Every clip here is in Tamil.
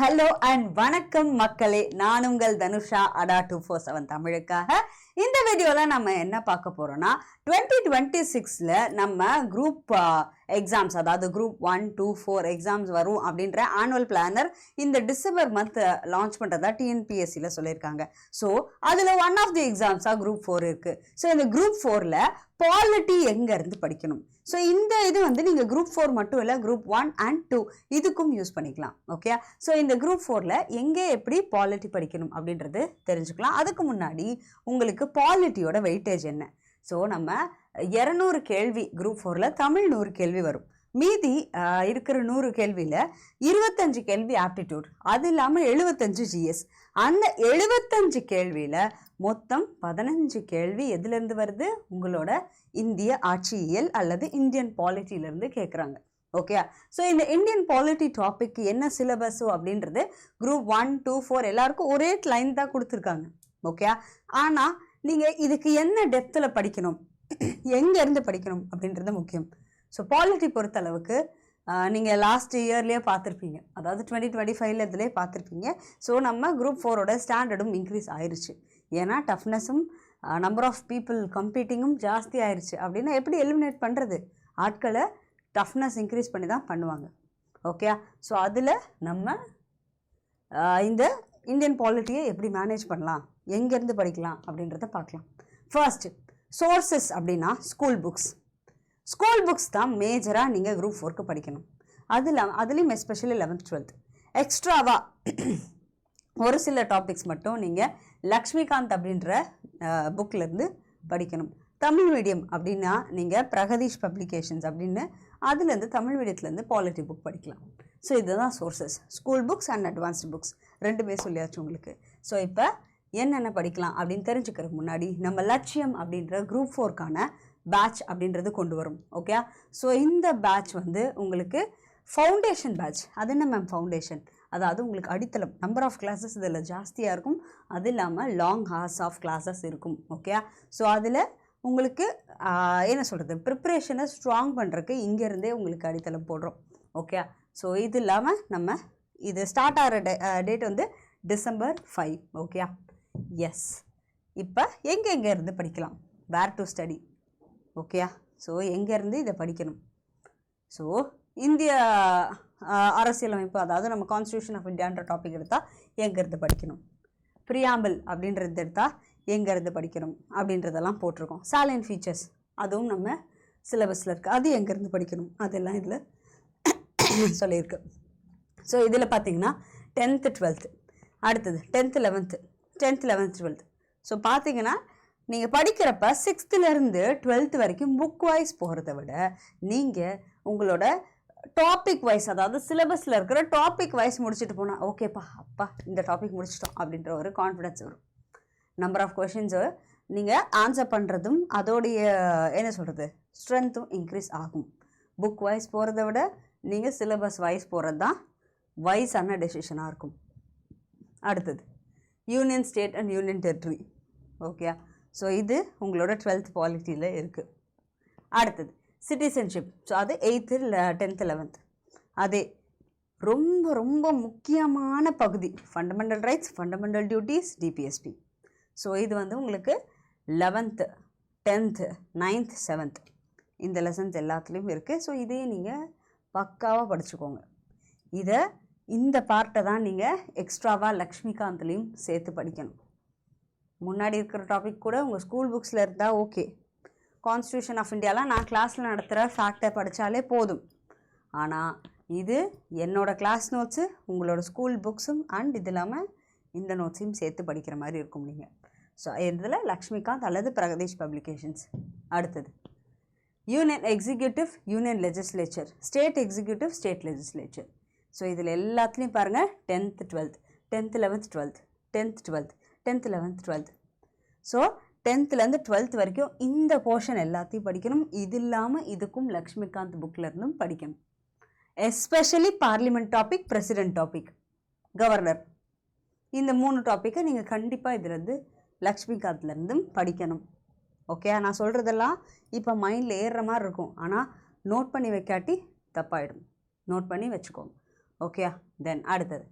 ஹலோ அண்ட் வணக்கம் மக்களே. நான் உங்கள் தனுஷா அடா டூ ஃபோர் செவன் தமிழுக்காக. இந்த வீடியோவில் நம்ம என்ன பார்க்க போகிறோம்னா டுவெண்ட்டி டுவெண்ட்டி சிக்ஸில் நம்ம குரூப் எக்ஸாம்ஸ் அதாவது group one two four exams வரும் அப்படின்ற ஆனுவல் பிளானர் இந்த டிசம்பர் மந்த் லான்ச் பண்ணுறதா டிஎன்பிஎஸ்சியில் சொல்லியிருக்காங்க. ஸோ அதில் ஒன் ஆஃப் தி எக்ஸாம்ஸாக குரூப் ஃபோர் இருக்குது ஸோ இந்த குரூப் ஃபோரில் பாலிட்டி எங்கேருந்து படிக்கணும்? ஸோ இந்த இது வந்து நீங்கள் குரூப் ஃபோர் மட்டும் இல்லை குரூப் ஒன் அண்ட் டூ இதுக்கும் யூஸ் பண்ணிக்கலாம். ஓகே ஸோ இந்த குரூப் ஃபோரில் எங்கே எப்படி பாலிட்டி படிக்கணும் அப்படின்றது தெரிஞ்சுக்கலாம். அதுக்கு முன்னாடி உங்களுக்கு பாலிட்டியோட வெயிட்டேஜ் என்ன? ஸோ நம்ம இரநூறு கேள்வி குரூப் ஃபோரில் தமிழ் நூறு கேள்வி வரும். மீதி இருக்கிற நூறு கேள்வியில் இருபத்தஞ்சு கேள்வி ஆப்டிடியூட் அது இல்லாமல் எழுபத்தஞ்சு ஜிஎஸ் அந்த எழுபத்தஞ்சு கேள்வியில் மொத்தம் பதினஞ்சு கேள்வி எதுலேருந்து வருது? உங்களோட இந்திய ஆட்சியியல் அல்லது இந்தியன் பாலிட்டியிலேருந்து கேட்குறாங்க ஓகே ஸோ இந்த இந்தியன் பாலிட்டி டாபிக் என்ன சிலபஸோ அப்படின்றது குரூப் ஒன் டூ ஃபோர் எல்லாருக்கும் ஒரே லைன் தான் கொடுத்துருக்காங்க. ஓகே ஆனால் நீங்கள் இதுக்கு என்ன டெப்த்தில் படிக்கணும்? எங்கேருந்து படிக்கணும்? அப்படின்றது முக்கியம். ஸோ பாலிட்டி பொறுத்தளவுக்கு நீங்கள் லாஸ்ட் இயர்லேயே பார்த்துருப்பீங்க. அதாவது டுவெண்ட்டி டுவெண்ட்டி ஃபைவ்ல இதுலேயே பார்த்துருப்பீங்க. ஸோ நம்ம குரூப் ஃபோரோட ஸ்டாண்டர்டும் இன்க்ரீஸ் ஆயிடுச்சு ஏன்னா டஃப்னஸும் நம்பர் ஆஃப் பீப்புள் கம்பீட்டிங்கும் ஜாஸ்தி ஆயிடுச்சு அப்படின்னா எப்படி எலிமினேட் பண்ணுறது ஆட்களை டஃப்னஸ் இன்க்ரீஸ் பண்ணி தான் பண்ணுவாங்க. ஓகே ஸோ அதில் நம்ம இந்த இந்தியன் பாலிட்டியை எப்படி மேனேஜ் பண்ணலாம்? எங்கேருந்து படிக்கலாம் அப்படின்றத பார்க்கலாம். ஃபர்ஸ்ட் சோர்சஸ் அப்படின்னா ஸ்கூல் புக்ஸ் ஸ்கூல் புக்ஸ் தான் மேஜராக நீங்கள் குரூப் ஃபோர்க்கு படிக்கணும். அது இல்லாமல் அதுலேயும் எஸ்பெஷலி லெவன்த் டுவெல்த் எக்ஸ்ட்ராவா ஒரு சில டாபிக்ஸ் மட்டும் நீங்கள் லக்ஷ்மிகாந்த் அப்படின்ற புக்லேருந்து படிக்கணும். தமிழ் மீடியம் அப்படின்னா நீங்கள் பிரகதீஷ் பப்ளிகேஷன்ஸ் அப்படின்னு அதுலேருந்து தமிழ் மீடியத்துலேருந்து பாலிட்டி புக் படிக்கலாம். ஸோ இதுதான் sources school books and advanced books ரெண்டுமே சொல்லியாச்சு உங்களுக்கு. ஸோ இப்போ என்னென்ன படிக்கலாம் அப்படின்னு தெரிஞ்சுக்கிறதுக்கு முன்னாடி நம்ம லட்சியம் அப்படின்ற குரூப் ஃபோர்க்கான பேட்ச் அப்படின்றது கொண்டு வரும் ஓகே ஸோ இந்த பேட்ச் வந்து உங்களுக்கு ஃபவுண்டேஷன் பேட்ச் அது என்ன மேம் ஃபவுண்டேஷன் அதாவது உங்களுக்கு அடித்தளம் நம்பர் ஆஃப் கிளாஸஸ் இதில் ஜாஸ்தியாக இருக்கும். அது இல்லாமல் லாங் ஹார்ஸ் ஆஃப் கிளாஸஸ் இருக்கும் ஓகே ஸோ அதில் உங்களுக்கு என்ன சொல்கிறது ப்ரிப்ரேஷனை ஸ்ட்ராங் பண்ணுறதுக்கு இங்கேருந்தே உங்களுக்கு அடித்தளம் போடுறோம் ஓகே ஸோ இது இல்லாமல் நம்ம இது ஸ்டார்ட் ஆகிற டே டேட் வந்து டிசம்பர் ஃபைவ் ஓகே எஸ் இப்போ எங்கே எங்கே இருந்து படிக்கலாம்? வேர் டு ஸ்டடி ஓகேயா ஸோ எங்கேருந்து இதை படிக்கணும்? ஸோ இந்திய அரசியலமைப்பு அதாவது நம்ம கான்ஸ்டியூஷன் ஆஃப் இந்தியான்ற டாபிக் எடுத்தால் எங்கேருந்து படிக்கணும்? ப்ரியாம்பிள் அப்படின்றது எடுத்தால் எங்கேருந்து படிக்கணும்? அப்படின்றதெல்லாம் போட்டிருக்கோம். சாலைன் ஃபீச்சர்ஸ் அதுவும் நம்ம சிலபஸில் இருக்குது அது எங்கேருந்து படிக்கணும்? அதெல்லாம் இதில் சொல்லியிருக்கு. ஸோ இதில் பார்த்தீங்கன்னா டென்த்து டுவெல்த்து அடுத்தது tenth eleventh tenth eleventh twelfth so பார்த்தீங்கன்னா நீங்கள் படிக்கிறப்ப சிக்ஸ்த்துலேருந்து டுவெல்த் வரைக்கும் புக் வைஸ் போகிறத விட நீங்கள் உங்களோட டாபிக் வைஸ் அதாவது சிலபஸில் இருக்கிற டாபிக் வைஸ் முடிச்சுட்டு போனால் ஓகேப்பா அப்பா இந்த டாபிக் முடிச்சிட்டோம் அப்படின்ற ஒரு கான்ஃபிடென்ஸ் வரும். நம்பர் ஆஃப் கொஷின்ஸு நீங்கள் ஆன்சர் பண்ணுறதும் அதோடைய என்ன சொல்கிறது ஸ்ட்ரென்த்தும் இன்க்ரீஸ் ஆகும். புக் வைஸ் போகிறத விட நீங்கள் சிலபஸ் வைஸ் போகிறது தான் வைஸான டெசிஷனாக இருக்கும். அடுத்தது. Union state and union territory okay so இது உங்களோட டுவெல்த் பாலிட்டியில் இருக்குது அடுத்தது சிட்டிசன்ஷிப் ஸோ அது எயித்து டென்த்து லெவன்த் அதே ரொம்ப ரொம்ப முக்கியமான பகுதி. Fundamental rights fundamental duties DPSP so இது வந்து உங்களுக்கு லெவன்த்து டென்த்து நைன்த் செவன்த் இந்த லெசன்ஸ் எல்லாத்துலேயும் இருக்குது ஸோ இதையும் நீங்கள் பக்காவாக படிச்சுக்கோங்க. இதை இந்த பார்ட்டை தான் நீங்கள் எக்ஸ்ட்ராவாக லக்ஷ்மிகாந்த்லேயும் சேர்த்து படிக்கணும். முன்னாடி இருக்கிற டாபிக் கூட உங்கள் ஸ்கூல் புக்ஸில் இருந்தால் ஓகே கான்ஸ்டியூஷன் ஆஃப் இந்தியாலாம் நான் கிளாஸில் நடத்துகிற ஃபேக்டை படித்தாலே போதும். ஆனால் இது என்னோட கிளாஸ் நோட்ஸு உங்களோட ஸ்கூல் புக்ஸும் அண்ட் இது இல்லாமல் இந்த நோட்ஸையும் சேர்த்து படிக்கிற மாதிரி இருக்கும் நீங்கள் ஸோ இதில் லக்ஷ்மிகாந்த் அல்லது பிரகதீஷ் பப்ளிகேஷன்ஸ் அடுத்தது. Union executive union legislature state executive state legislature so இதில் எல்லாத்துலேயும் பாருங்கள் tenth twelfth tenth eleventh twelfth tenth twelfth tenth eleventh twelfth so டென்த்துலேருந்து twelfth வரைக்கும் இந்த போர்ஷன் எல்லாத்தையும் படிக்கணும். இது இல்லாமல் இதுக்கும் லக்ஷ்மிகாந்த் புக்லேருந்தும் படிக்கணும். Especially parliament topic president topic governor இந்த மூணு டாப்பிக்கை நீங்கள் கண்டிப்பாக இதுலேருந்து லக்ஷ்மிகாந்த்லேருந்தும் படிக்கணும். ஓகே நான் சொல்கிறதெல்லாம் இப்போ மைண்டில் ஏறுற மாதிரி இருக்கும். ஆனால் நோட் பண்ணி வைக்காட்டி தப்பாயிடும். நோட் பண்ணி வச்சுக்கோங்க. ஓகேயா தென் அடுத்தது.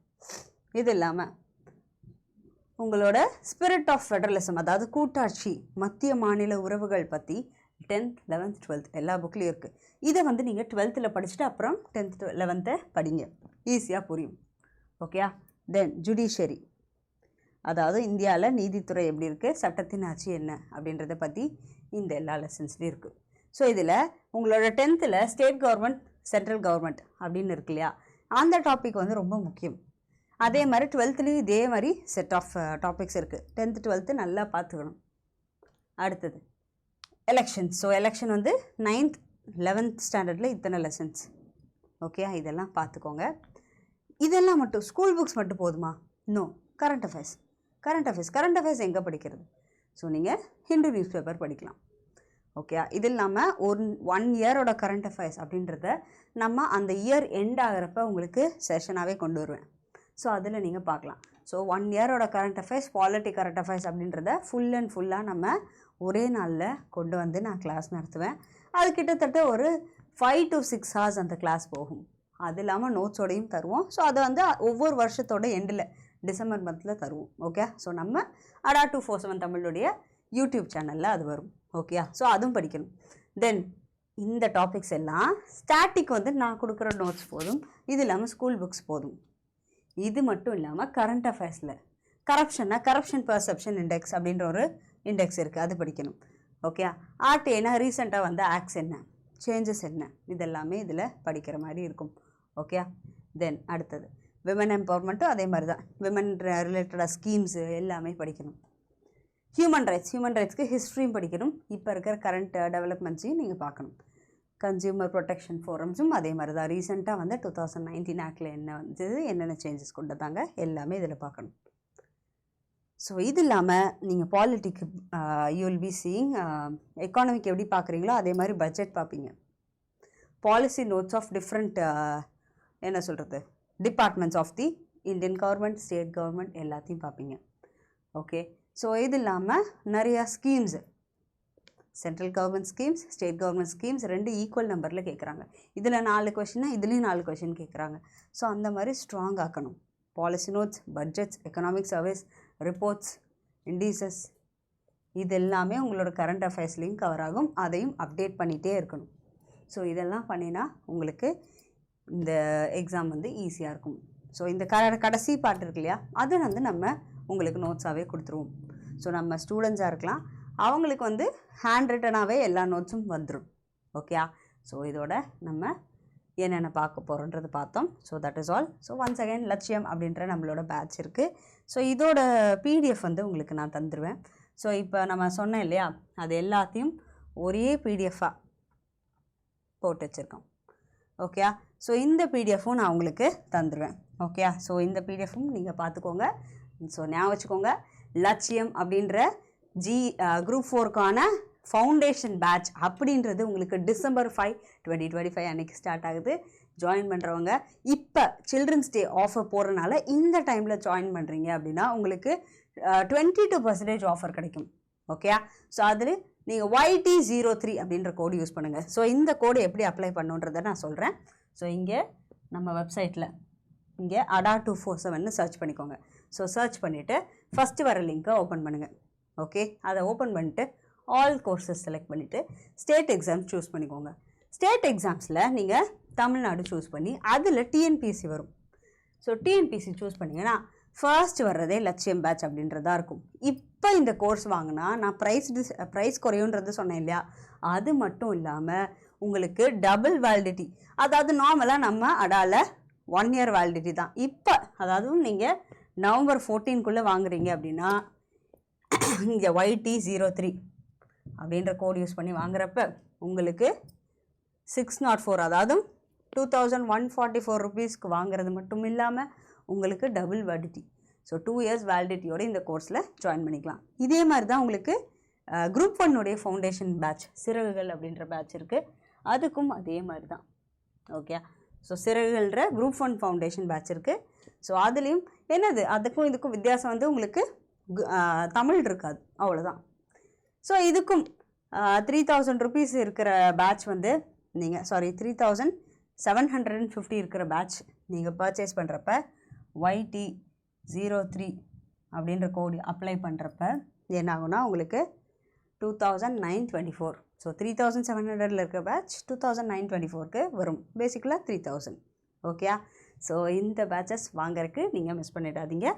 இது இல்லாமல் உங்களோட ஸ்பிரிட் ஆஃப் ஃபெடரலிசம் அதாவது கூட்டாட்சி மத்திய மாநில உறவுகள் பற்றி டென்த் லெவன்த் டுவெல்த் எல்லா புக்லேயும் இருக்குது இதை வந்து நீங்கள் டுவெல்த்தில் படிச்சுட்டு அப்புறம் டென்த் லெவன்த்தை படிங்க. ஈஸியாக புரியும். ஓகேயா தென் ஜுடிஷியரி அதாவது இந்தியாவில் நீதித்துறை எப்படி இருக்குது சட்டத்தின் ஆட்சி என்ன? அப்படின்றத பற்றி இந்த எல்லா லெசன்ஸ்லையும் இருக்குது ஸோ இதில் உங்களோட டென்த்தில் ஸ்டேட் கவர்மெண்ட் சென்ட்ரல் கவர்மெண்ட் அப்படின்னு இருக்கு இல்லையா? அந்த டாபிக் வந்து ரொம்ப முக்கியம். அதே மாதிரி டுவெல்த்துலேயும் இதே மாதிரி செட் ஆஃப் டாபிக்ஸ் இருக்குது டென்த்து டுவெல்த்து நல்லா பார்த்துக்கணும். அடுத்தது எலெக்ஷன் ஸோ எலெக்ஷன் வந்து நைன்த் லெவன்த் ஸ்டாண்டர்டில் இத்தனை லெசன்ஸ் ஓகே இதெல்லாம் பார்த்துக்கோங்க. இதெல்லாம் மட்டும் ஸ்கூல் புக்ஸ் மட்டும் போதுமா? No current affairs current affairs current affairs எங்கே படிக்கிறது? ஸோ நீங்கள் ஹிந்து நியூஸ் பேப்பர் படிக்கலாம். ஓகே இது இல்லாமல் ஒன் ஒன் இயரோட கரண்ட் அஃபேர்ஸ் அப்படின்றத நம்ம அந்த இயர் எண்ட் ஆகிறப்ப உங்களுக்கு செஷனாகவே கொண்டு வருவேன். ஸோ அதில் நீங்கள் பார்க்கலாம். So one இயரோட current affairs polity current affairs அப்படின்றத ஃபுல் அண்ட் ஃபுல்லாக நம்ம ஒரே நாளில் கொண்டு வந்து நான் கிளாஸ் நடத்துவேன். அது கிட்டத்தட்ட ஒரு ஃபைவ் டு சிக்ஸ் ஹவர்ஸ் அந்த கிளாஸ் போகும். அது இல்லாமல் நோட்ஸோடையும் தருவோம். ஸோ அதை வந்து ஒவ்வொரு வருஷத்தோட எண்டில் டிசம்பர் மந்தில் தருவோம். ஓகே ஸோ நம்ம அடா டூ ஃபோர் செவன் தமிழுடைய யூடியூப் சேனலில் அது வரும். ஓகேயா ஸோ அதுவும் படிக்கணும். தென் இந்த டாபிக்ஸ் எல்லாம் ஸ்டாட்டிக் வந்து நான் கொடுக்குற நோட்ஸ் போதும். இது இல்லாமல் ஸ்கூல் புக்ஸ் போதும். இது மட்டும் இல்லாமல் கரண்ட் அஃபேர்ஸில் கரப்ஷன்னா கரப்ஷன் பர்செப்ஷன் இண்டெக்ஸ் அப்படின்ற ஒரு இண்டெக்ஸ் இருக்குது அது படிக்கணும். ஓகே ஏன்னா ரீசெண்டாக வந்த ஆக்ஸ் என்ன? சேஞ்சஸ் என்ன? இதெல்லாமே இதில் படிக்கிற மாதிரி இருக்கும். ஓகே தென் அடுத்தது. விமன் எம்பவர்மெண்ட்டும் அதே மாதிரி தான். விமன் ரிலேட்டடாக ஸ்கீம்ஸு எல்லாமே படிக்கணும். ஹியூமன் ரைட்ஸ் ஹியூமன் ரைட்ஸ்க்கு ஹிஸ்ட்ரியும் படிக்கணும். இப்போ இருக்கிற கரண்ட் டெவலப்மெண்ட்ஸையும் நீங்கள் பார்க்கணும். கன்சியூமர் ப்ரொடெக்ஷன் ஃபோரம்ஸும் அதே மாதிரி தான் ரீசெண்டாக வந்து டூ தௌசண்ட் நைன்டீன் ஆக்டில் என்ன வந்தது என்னென்ன சேஞ்சஸ் கொண்டு வந்தாங்க எல்லாமே இதில் பார்க்கணும். ஸோ இது இல்லாமல் நீங்கள் politic you will be seeing economic எப்படி பார்க்குறீங்களோ அதே மாதிரி பட்ஜெட் பார்ப்பீங்க. பாலிசி நோட்ஸ் ஆஃப் டிஃப்ரெண்ட் என்ன சொல்கிறது departments of the Indian government state government எல்லாத்தையும் பார்ப்பீங்க. ஓகே ஸோ இது இல்லாமல் நிறையா schemes central government schemes state government schemes ரெண்டு ஈக்குவல் நம்பரில் கேட்குறாங்க இதில் நாலு கொஷின்னா இதுலேயும் நாலு கொஷின் கேட்குறாங்க ஸோ அந்த மாதிரி ஸ்ட்ராங் ஆக்கணும். Policy notes budgets economic service reports indices இது எல்லாமே உங்களோட கரண்ட் அஃபேர்ஸ்லேயும் கவர் ஆகும். அதையும் அப்டேட் பண்ணிகிட்டே இருக்கணும். ஸோ இதெல்லாம் பண்ணினா உங்களுக்கு இந்த எக்ஸாம் வந்து ஈஸியாக இருக்கும். ஸோ இந்த க கடைசி பாட்டு இருக்கு இல்லையா? அதை வந்து நம்ம உங்களுக்கு நோட்ஸாகவே கொடுத்துருவோம். ஸோ நம்ம ஸ்டூடெண்ட்ஸாக இருக்கலாம். அவங்களுக்கு வந்து ஹேண்ட் ரிட்டனாகவே எல்லா நோட்ஸும் வந்துடும் ஓகேயா ஸோ இதோட நம்ம என்னென்ன பார்க்க போகிறோன்றது பார்த்தோம். So that is all so once again Latchiyam அப்படின்ற நம்மளோட பேட்ச் இருக்குது ஸோ இதோட பிடிஎஃப் வந்து உங்களுக்கு நான் தந்துடுவேன் ஸோ இப்போ நம்ம சொன்னேன் இல்லையா? அது எல்லாத்தையும் ஒரே பிடிஎஃபாக போட்டு வச்சுருக்கோம். ஓகேயா ஸோ இந்த பிடிஎஃப்பும் நான் உங்களுக்கு தந்துடுவேன் ஓகேயா ஸோ இந்த பிடிஎஃப்பும் நீங்கள் பார்த்துக்கோங்க. ஸோ ஞாபகம் வச்சுக்கோங்க லட்சியம் அப்படின்ற ஜி குரூப் ஃபோருக்கான ஃபவுண்டேஷன் பேட்ச் அப்படின்றது உங்களுக்கு December five twenty twenty five அன்றைக்கி ஸ்டார்ட் ஆகுது. ஜாயின் பண்ணுறவங்க இப்போ சில்ட்ரன்ஸ் டே ஆஃபர் போகிறனால இந்த டைமில் ஜாயின் பண்ணுறீங்க அப்படின்னா உங்களுக்கு டுவெண்ட்டி டூ பர்சன்டேஜ் ஆஃபர் கிடைக்கும். ஓகேயா ஸோ அதில் நீங்கள் ஒய்டி ஜீரோ த்ரீ அப்படின்ற கோடு யூஸ் பண்ணுங்கள் ஸோ இந்த கோடு எப்படி அப்ளை பண்ணுன்றதை நான் சொல்கிறேன் ஸோ இங்கே நம்ம வெப்சைட்டில் இங்கே அடா டூ ஃபோர் செவன்னு சர்ச் பண்ணிக்கோங்க. ஸோ சர்ச் பண்ணிவிட்டு ஃபஸ்ட்டு வர லிங்க்கை ஓப்பன் பண்ணுங்கள் ஓகே அதை ஓப்பன் பண்ணிட்டு ஆல் கோர்சஸ் செலக்ட் பண்ணிவிட்டு ஸ்டேட் எக்ஸாம் சூஸ் பண்ணிக்கோங்க. ஸ்டேட் எக்ஸாம்ஸில் நீங்கள் தமிழ்நாடு சூஸ் பண்ணி அதில் டிஎன்பிஎஸ்சி வரும். ஸோ டிஎன்பிஎஸ்சி சூஸ் பண்ணிங்கன்னா ஃபர்ஸ்ட் வர்றதே லட்சியம் பேட்ச் அப்படின்றதா இருக்கும். இப்போ இந்த கோர்ஸ் வாங்கினா நான் ப்ரைஸ் டிஸ் ப்ரைஸ் குறையுன்றது சொன்னேன் இல்லையா? அது மட்டும் இல்லாமல் உங்களுக்கு டபுள் வேலிடிட்டி அதாவது நார்மலாக நம்ம அடால ஒன் இயர் வேலிடிட்டி தான். இப்போ அதாவது நீங்கள் நவம்பர் ஃபோர்டீன்குள்ளே வாங்குறீங்க அப்படின்னா இங்கே ஒய்டி ஜீரோ த்ரீ அப்படின்ற கோட் யூஸ் பண்ணி வாங்குறப்ப உங்களுக்கு சிக்ஸ் நாட் ஃபோர் அதாவது two thousand one forty four ருபீஸ்க்கு வாங்குறது மட்டும் இல்லாமல் உங்களுக்கு double validity so two years வேலிடிட்டியோட இந்த கோர்ஸில் ஜாயின் பண்ணிக்கலாம். இதே மாதிரி தான் உங்களுக்கு குரூப் ஒன்னுடைய ஃபவுண்டேஷன் பேட்ச் சிறகுகள் அப்படின்ற பேட்ச் இருக்குது அதுக்கும் அதே மாதிரி தான் ஓகே ஸோ சிறகுகள்ன்ற குரூப் ஒன் ஃபவுண்டேஷன் பேட்ச் இருக்குது ஸோ அதுலேயும் என்னது? அதுக்கும் இதுக்கும் வித்தியாசம் வந்து உங்களுக்கு கு- தமிழ் இருக்காது. அவ்வளோதான் ஸோ இதுக்கும் த்ரீ தௌசண்ட் ருபீஸ் இருக்கிற பேட்ச் வந்து நீங்கள் sorry three thousand seven hundred and fifty இருக்கிற பேட்ச் நீங்கள் பர்ச்சேஸ் பண்ணுறப்ப ஒய்டி ஜீரோ த்ரீ அப்படின்ற கோடு அப்ளை பண்ணுறப்ப என்ன ஆகும்னா உங்களுக்கு two thousand nine twenty four so three thousand seven ஹண்ட்ரடில் இருக்கிற batch two thousand nine twenty ஃபோருக்கு வரும். பேசிக்கலாக த்ரீ தௌசண்ட் ஓகேயா ஸோ இந்த பேட்சஸ் வாங்கறதுக்கு நீங்கள் மிஸ் பண்ணிடாதீங்க.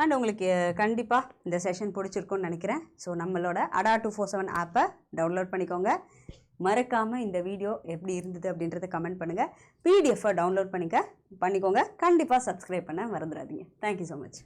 அண்ட் உங்களுக்கு கண்டிப்பாக இந்த செஷன் பிடிச்சிருக்கும்னு நினைக்கிறேன். ஸோ நம்மளோட அடா டூ ஃபோர் செவன் ஆப்பை டவுன்லோட் பண்ணிக்கோங்க. மறக்காமல் இந்த வீடியோ எப்படி இருந்தது அப்படின்றத கமெண்ட் பண்ணுங்கள் பிடிஎஃப்பை டவுன்லோட் பண்ணிக்க பண்ணிக்கோங்க. கண்டிப்பாக சப்ஸ்கிரைப் பண்ண மறந்துடாதீங்க. Thank you so much